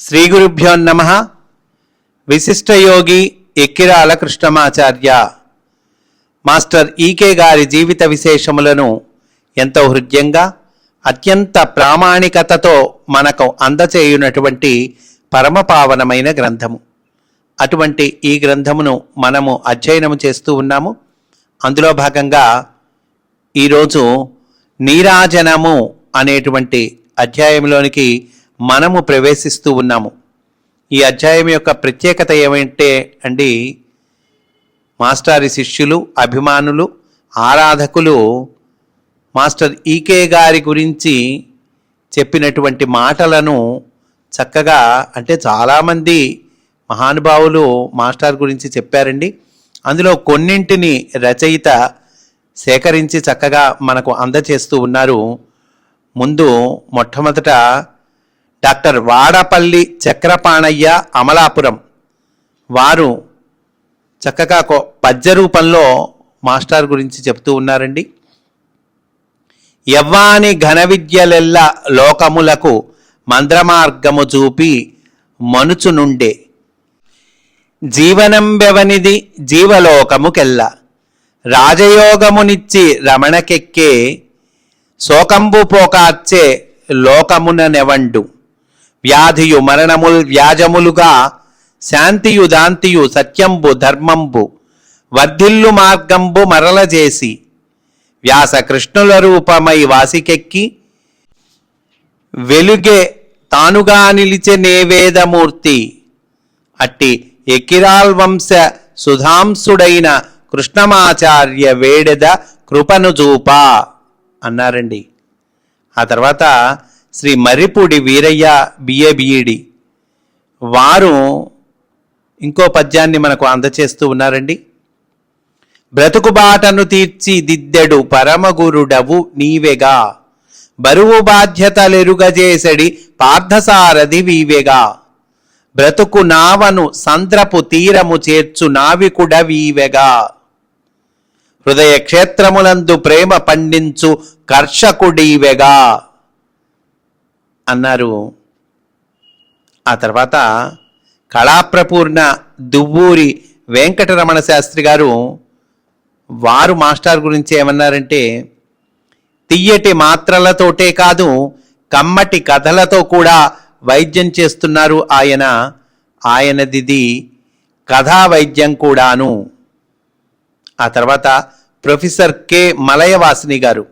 శ్రీ గురుభ్యో నమ విశిష్టయోగి ఎక్కిరాల కృష్ణమాచార్య. మాస్టర్ ఈకే గారి జీవిత విశేషములను ఎంతో హృద్యంగా అత్యంత ప్రామాణికతతో మనకు అందచేయునటువంటి పరమపావనమైన గ్రంథము. అటువంటి ఈ గ్రంథమును మనము అధ్యయనము చేస్తూ ఉన్నాము. అందులో భాగంగా ఈరోజు నీరాజనము అనేటువంటి అధ్యాయంలోనికి మనము ప్రవేశిస్తూ ఉన్నాము. ఈ అధ్యాయం యొక్క ప్రత్యేకత ఏమంటే అండి మాస్టారి శిష్యులు అభిమానులు ఆరాధకులు మాస్టర్ ఈకే గారి గురించి చెప్పినటువంటి మాటలను చక్కగా అంటే చాలామంది మహానుభావులు మాస్టర్ గురించి చెప్పారండి. అందులో కొన్నింటిని రచయిత సేకరించి చక్కగా మనకు అందచేస్తూ ఉన్నారు. ముందు మొట్టమొదట డాక్టర్ వాడపల్లి చక్రపాణయ్య అమలాపురం. వారు చక్కగా పద్య రూపంలో మాస్టర్ గురించి చెప్తూ ఉన్నారండి. యవ్వాని ఘన విద్యలెల్ల లోకములకు మంద్రమార్గము చూపి మనుచు నుండే. జీవనంబెవనిది జీవలోకముకెల్ల. రాజయోగమునిచ్చి రమణకెక్కే. శోకంబు పోకార్చే లోకమున నెవండు వ్యాధియు మరణముల్ వ్యాజములుగా శాంతియు దాంతియు సత్యంబు ధర్మంబు వర్ధిల్లు మార్గంబు మరలజేసి వ్యాస కృష్ణుల రూపమై వాసికెక్కి వెలుగే తానుగా నిలిచె నేవేదమూర్తి అట్టి ఎకిరాల్ వంశ సుధాంసుడైన కృష్ణమాచార్య వేడెద కృపను చూపా అన్నారండి. ఆ తర్వాత Shri Marripudi Veeraiah B A B E D వారు ఇంకో పద్యాన్ని మనకు అందచేస్తూ ఉన్నారండి. బ్రతుకుబాటను తీర్చి దిద్దెడు పరమగురుడవు నీవెగా. బరువు బాధ్యతలెరుగజేసడి పార్థసారథి వీవెగా. బ్రతుకు నావను సంద్రపు తీరము చేర్చు నావికుడ వీవెగా. హృదయ క్షేత్రములందు ప్రేమ పండించు కర్షకుడీవెగా. అన్నారు. ఆ తర్వాత కళాప్రపూర్ణ దువ్వూరి వెంకటరమణ శాస్త్రి గారు వారు మాస్టర్ గురించి ఏమన్నారంటే తియ్యటి మాత్రలతోటే కాదు కమ్మటి కథలతో కూడా వైద్యం చేస్తున్నారు ఆయన. ఆయనదిది కథా వైద్యం కూడాను. ఆ తర్వాత ప్రొఫెసర్ కె. మలయవాసిని గారు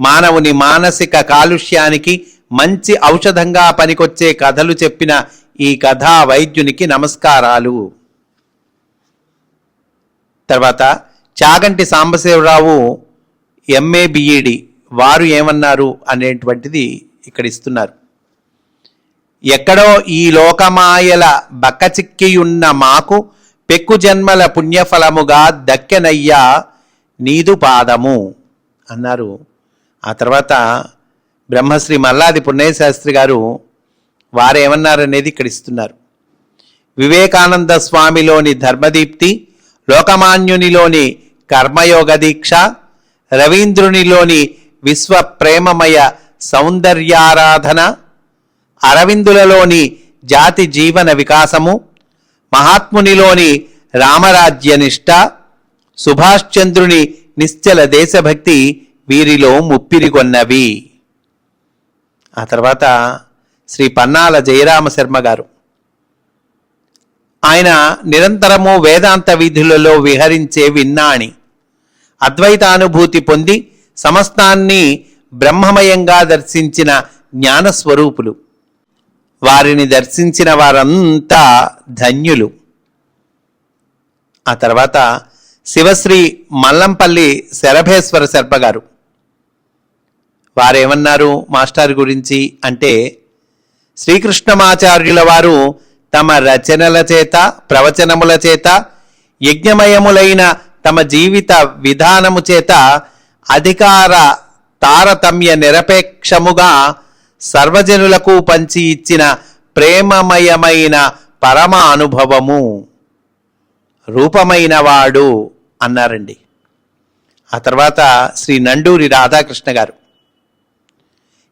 మానవుని మానసిక కాలుష్యానికి మంచి ఔషధంగా పనికొచ్చే కథలు చెప్పిన ఈ కథా వైద్యునికి నమస్కారాలు. తర్వాత చాగంటి సాంబశివరావు ఎంఏ బిఈడి వారు ఏమన్నారు అనేటువంటిది ఇక్కడ ఇస్తున్నారు. ఎక్కడో ఈ లోకమాయల బక్కచిక్కియున్న మాకు పెక్కు జన్మల పుణ్యఫలముగా దక్కెనయ్యా నీదు పాదము అన్నారు. ఆ తర్వాత బ్రహ్మశ్రీ మల్లాది పుణ్యశాస్త్రి గారు వారేమన్నారనేది ఇక్కడ ఇస్తున్నారు. వివేకానంద స్వామిలోని ధర్మదీప్తి లోకమాన్యునిలోని కర్మయోగ దీక్ష రవీంద్రునిలోని విశ్వ ప్రేమమయ సౌందర్యారాధన అరవిందులలోని జాతి జీవన వికాసము మహాత్మునిలోని రామరాజ్య నిష్ట సుభాష్ చంద్రుని నిశ్చల దేశభక్తి వీరిలో ముప్పిరిగొన్నవి ఆ తర్వాత శ్రీ పన్నాల జయరామ శర్మ గారు. ఆయన నిరంతరము వేదాంత వీధులలో విహరించే విన్నాణి. అద్వైతానుభూతి పొంది సమస్తాన్ని బ్రహ్మమయంగా దర్శించిన జ్ఞానస్వరూపులు. వారిని దర్శించిన వారంతా ధన్యులు. ఆ తర్వాత శివశ్రీ మల్లంపల్లి శరభేశ్వర శర్మ గారు. వారేమన్నారు? మాస్టర్ గురించి అంటే శ్రీకృష్ణమాచార్యుల వారు తమ రచనల చేత ప్రవచనముల చేత యజ్ఞమయములైన తమ జీవిత విధానము చేత అధికార తారతమ్య నిరపేక్షముగా సర్వజనులకు పంచి ఇచ్చిన ప్రేమమయమైన పరమ అనుభవము రూపమైన వాడు అన్నారండి. ఆ తర్వాత శ్రీ నండూరి రాధాకృష్ణ గారు.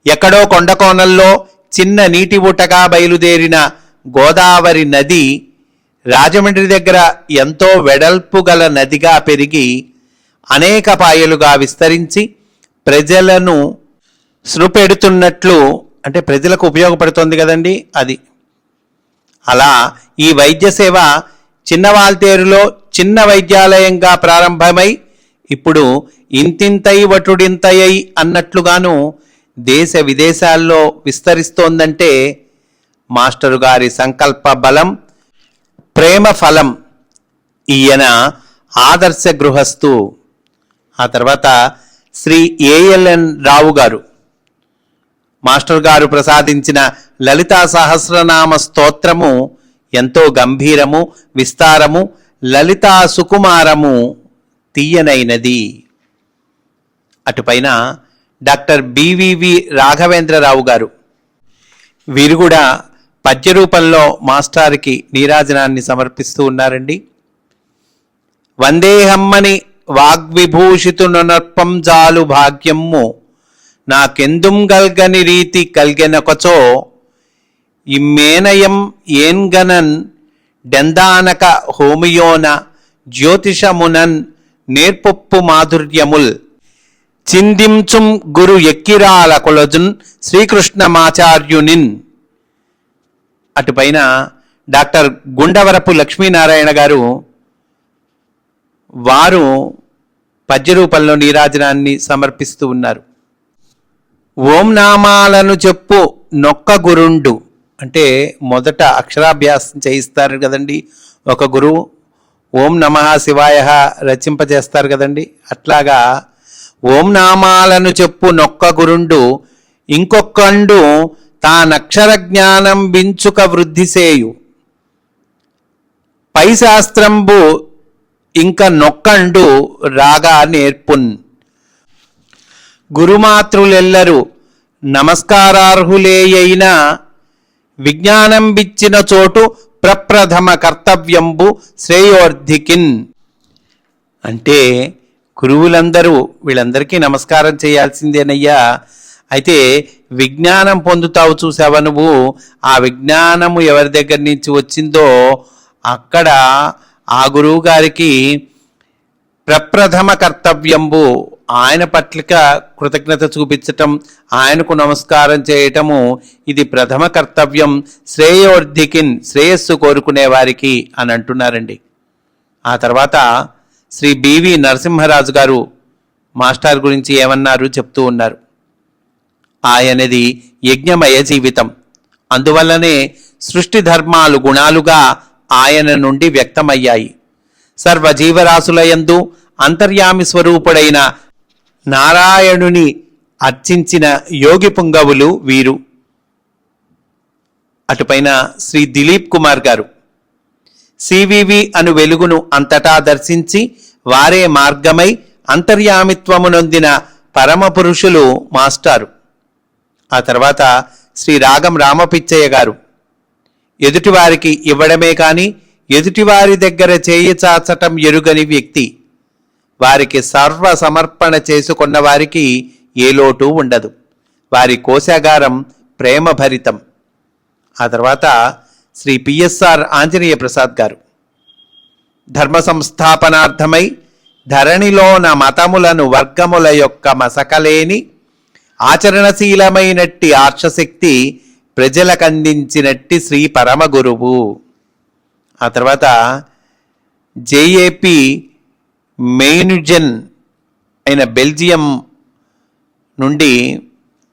ఎక్కడో కొండకోణంలో చిన్న నీటి ఊటగా బయలుదేరిన గోదావరి నది రాజమండ్రి దగ్గర ఎంతో వెడల్పు గల నదిగా పెరిగి అనేక పాయలుగా విస్తరించి ప్రజలను సృపెడుతున్నట్లు అంటే ప్రజలకు ఉపయోగపడుతోంది కదండి అది. అలా ఈ వైద్య సేవ చిన్నవాల్తేరులో చిన్న వైద్యాలయంగా ప్రారంభమై ఇప్పుడు ఇంతింతై వటుడింతయై అన్నట్లుగాను దేశ విదేశాల్లో విస్తరిస్తోందంటే మాస్టరు గారి సంకల్ప బలం ప్రేమ ఫలం ఈయన ఆదర్శ గృహస్థు. ఆ తర్వాత శ్రీ ఏఎల్ఎన్ రావు గారు. మాస్టర్ గారు ప్రసాదించిన లలితా సహస్రనామ స్తోత్రము ఎంతో గంభీరము విస్తారము లలితా సుకుమారము తీయనైనది. అటుపైన డాక్టర్ బివివి రాఘవేంద్రరావు గారు. వీరు కూడా పద్య రూపంలో మాస్టార్కి నీరాజనాన్ని సమర్పిస్తూ ఉన్నారండి. వందేహమ్మని వాగ్విభూషితునర్పం జాలు భాగ్యమ్ము. నాకెందుం గల్గని రీతి కల్గెనకొచో. ఇమ్మేనయం ఏన్గనన్ డెందానక హోమియోన జ్యోతిషమునన్ నేర్పొప్పు మాధుర్యముల్. చిందించుం గురు ఎక్కిరాల కొలజున్ శ్రీకృష్ణమాచార్యునిన్. అటుపైన డాక్టర్ గుండవరపు లక్ష్మీనారాయణ గారు వారు పద్య రూపంలో నీరాజనాన్ని సమర్పిస్తూ ఉన్నారు. ఓం నామాలను చెప్పు నొక్క గురుండు. అంటే మొదట అక్షరాభ్యాసం చేయిస్తారు కదండి. ఒక గురువు ఓం నమ శివాయ రచింపజేస్తారు కదండి. అట్లాగా ఓం నామాలను చెప్పు నొక్క గురుండు ఇంకొకండు తానక్షర జ్ఞానం బించుక వృద్ధి సేయు. పై శాస్త్రంబు ఇంక నొక్కండు రాగా నేర్పున్. గురుమాతృలెల్లరూ నమస్కారార్హులేయైన విజ్ఞానం బిచ్చిన చోటు ప్రప్రథమ కర్తవ్యంబు శ్రేయోర్ధికిన్. అంటే గురువులందరూ వీళ్ళందరికీ నమస్కారం చేయాల్సిందేనయ్యా. అయితే విజ్ఞానం పొందుతావు చూసావా నువ్వు? ఆ విజ్ఞానము ఎవరి దగ్గర నుంచి వచ్చిందో అక్కడ ఆ గురువు గారికి ప్రప్రథమ కర్తవ్యంబు ఆయన పట్లిక కృతజ్ఞత చూపించటం ఆయనకు నమస్కారం చేయటము ఇది ప్రథమ కర్తవ్యం. శ్రేయోర్ధికిన్ శ్రేయస్సు కోరుకునే వారికి అని అంటున్నారండి. ఆ తర్వాత శ్రీ బివి నరసింహరాజు గారు మాస్టర్ గురించి ఏమన్నారు చెప్తూ ఉన్నారు. ఆయనది యజ్ఞమయ జీవితం. అందువల్లనే సృష్టి ధర్మాలు గుణాలుగా ఆయన నుండి వ్యక్తమయ్యాయి. సర్వజీవరాశులయందు అంతర్యామి స్వరూపుడైన నారాయణుని అర్చించిన యోగి పుంగవులు వీరు. అటుపైన శ్రీ దిలీప్ కుమార్ గారు. సివివి అను వెలుగును అంతటా దర్శించి వారే మార్గమై అంతర్యామిత్వమునొందిన పరమ పురుషులు మాస్టారు. ఆ తర్వాత శ్రీ రాగం రామపిచ్చయ్య గారు. ఎదుటివారికి ఇవ్వడమే కాని ఎదుటివారి దగ్గర చేయి చాచటం ఎరుగని వ్యక్తి. వారికి సర్వ సమర్పణ చేసుకున్న వారికి ఏ లోటు ఉండదు. వారి కోశాగారం ప్రేమభరితం. ఆ తర్వాత శ్రీ పిఎస్ఆర్ ఆంజనేయ ప్రసాద్ గారు. ధర్మ సంస్థాపనార్థమై ధరణిలోన మతములను వర్గముల యొక్క మసకలేని ఆచరణశీలమైనట్టి ఆర్షశక్తి ప్రజలకందించినట్టి శ్రీ పరమ గురువు ఆ తర్వాత జేఏపి మెయినుజన్ అయిన బెల్జియం నుండి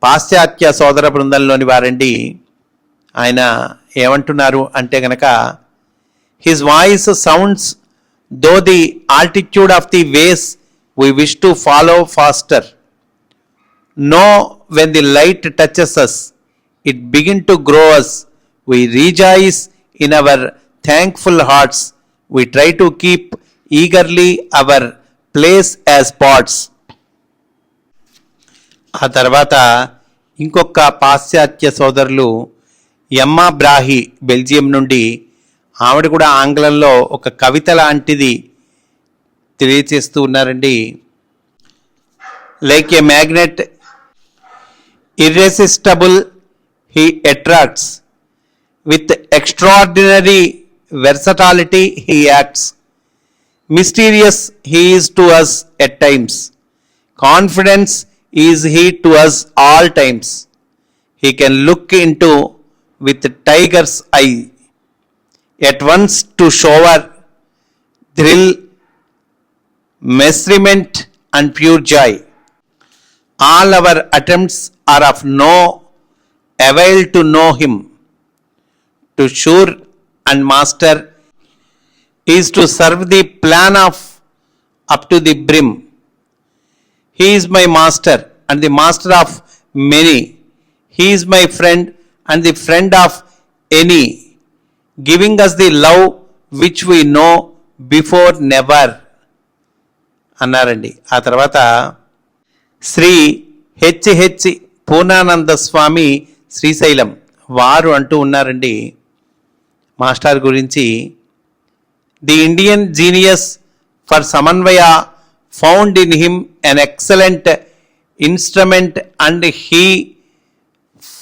పాశ్చాత్య సోదర బృందంలోని వారండి. ఆయన ఏమంటున్నారు అంటే గనక his voice sounds though the altitude of the ways we wish to follow faster no when the light touches us it begin to grow as we rejoice in our thankful hearts we try to keep eagerly our place as parts ఆ తర్వాత ఇంకొక పాశ్చాత్య సోదరులు ఎమ్మా బ్రాహి Belgium నుండి ఆవిడ కూడా ఆంగ్లంలో ఒక కవిత లాంటిది తెలియచేస్తూ ఉన్నారండి. Like a magnet irresistible he attracts with extraordinary versatility he acts mysterious he is to us at times confidence is he to us all times he can look in to with tiger's eye. At once to shower, thrill, merriment, and pure joy. All our attempts are of no avail to know him. To sure and master is to serve the plan of up to the brim. He is my master and the master of many. He is my friend and the friend of any, giving us the love which we know before never అన్నారండి. ఆ తర్వాత Shri H Purnananda Swami Srisailam వారు అంటూ ఉన్నారండి. Master గురించి the Indian genius for సమన్వయ found in him an excellent instrument and he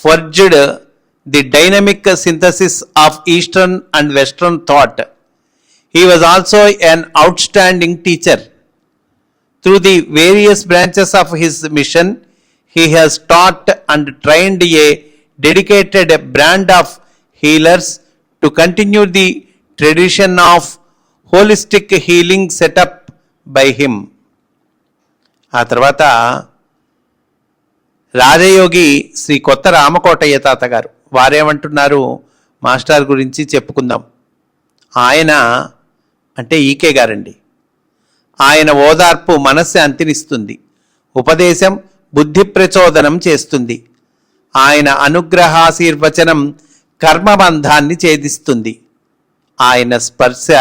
forged the dynamic synthesis of eastern and western thought he was also an outstanding teacher Through the various branches of his mission, he has taught and trained a dedicated brand of healers to continue the tradition of holistic healing set up by him. ఆ తర్వాత రాజయోగి శ్రీ కొత్త రామకోటయ్య తాత గారు వారేమంటున్నారు? Master గురించి చెప్పుకుందాం. ఆయన అంటే ఈకే గారండి. ఆయన ఓదార్పు మనశ్శాంతినిస్తుంది ఉపదేశం బుద్ధి ప్రచోదనం చేస్తుంది. ఆయన అనుగ్రహాశీర్వచనం కర్మబంధాన్ని ఛేదిస్తుంది. ఆయన స్పర్శ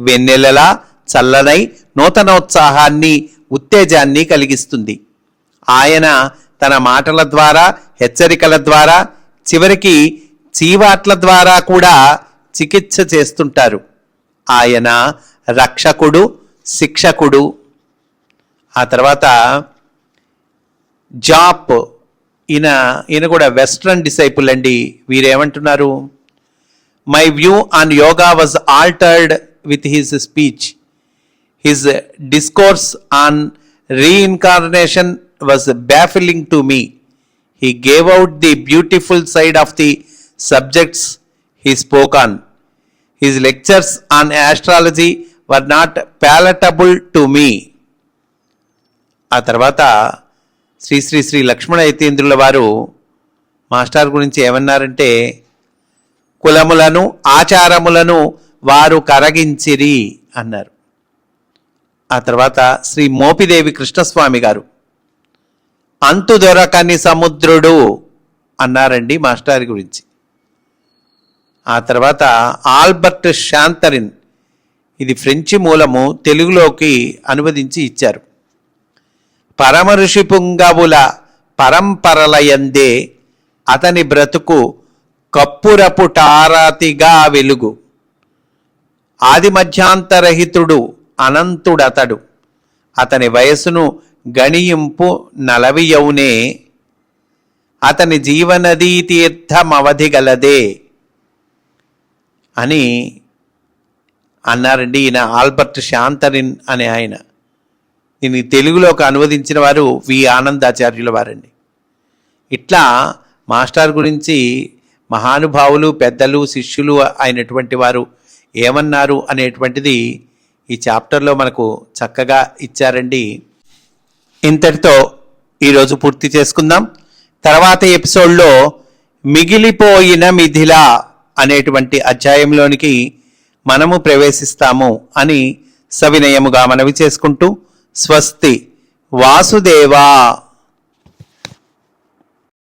వెన్నెలలా చల్లనై నూతనోత్సాహాన్ని ఉత్తేజాన్ని కలిగిస్తుంది. ఆయన తన మాటల ద్వారా హెచ్చరికల ద్వారా చివరికి చీవాట్ల ద్వారా కూడా చికిత్స చేస్తుంటారు. ఆయన రక్షకుడు శిక్షకుడు. ఆ తర్వాత జాప్ ఈయన ఈయన కూడా వెస్ట్రన్ డిసైపుల్ అండి. వీరేమంటున్నారు? My view on yoga was altered with his speech his discourse on reincarnation was baffling to me he gave out the beautiful side of the subjects he spoke on his lectures on astrology were not palatable to me ఆ తర్వాత శ్రీ శ్రీ శ్రీ లక్ష్మణ యతీంద్రుల వారు master గురించి ఏమన్నారంటే కులములను ఆచారములను వారు కరగించిరి అన్నారు. ఆ తర్వాత శ్రీ మోపిదేవి కృష్ణస్వామి గారు అంతు దొరకని సముద్రుడు అన్నారండి మాస్టర్ గురించి. ఆ తర్వాత ఆల్బర్ట్ శాంతరిన్ ఇది ఫ్రెంచి మూలము తెలుగులోకి అనువదించి ఇచ్చారు. పరమ ఋషి పుంగవుల పరంపరలయందే అతని బ్రతుకు కప్పురపు టారాతిగా వెలుగు. ఆది మధ్యాంతరహితుడు అనంతుడతడు. అతని వయసును గణియింపు నలవియౌనే అతని జీవనదీ తీర్థమవధి గలదే అని అన్నారండి ఈయన ఆల్బర్ట్ శాంతరిన్ అనే ఆయన. దీన్ని తెలుగులోకి అనువదించిన వారు వి ఆనందాచార్యుల వారండి. ఇట్లా మాస్టర్ గురించి మహానుభావులు పెద్దలు శిష్యులు అయినటువంటి వారు ఏమన్నారు అనేటువంటిది ఈ చాప్టర్లో మనకు చక్కగా ఇచ్చారండి. ఇంతటితో ఈరోజు పూర్తి చేసుకుందాం. తర్వాత ఎపిసోడ్లో మిగిలిపోయిన మిథిలా అనేటువంటి అధ్యాయంలోనికి మనము ప్రవేశిస్తాము అని సవినయముగా మనవి చేసుకుంటూ స్వస్తి వాసుదేవా.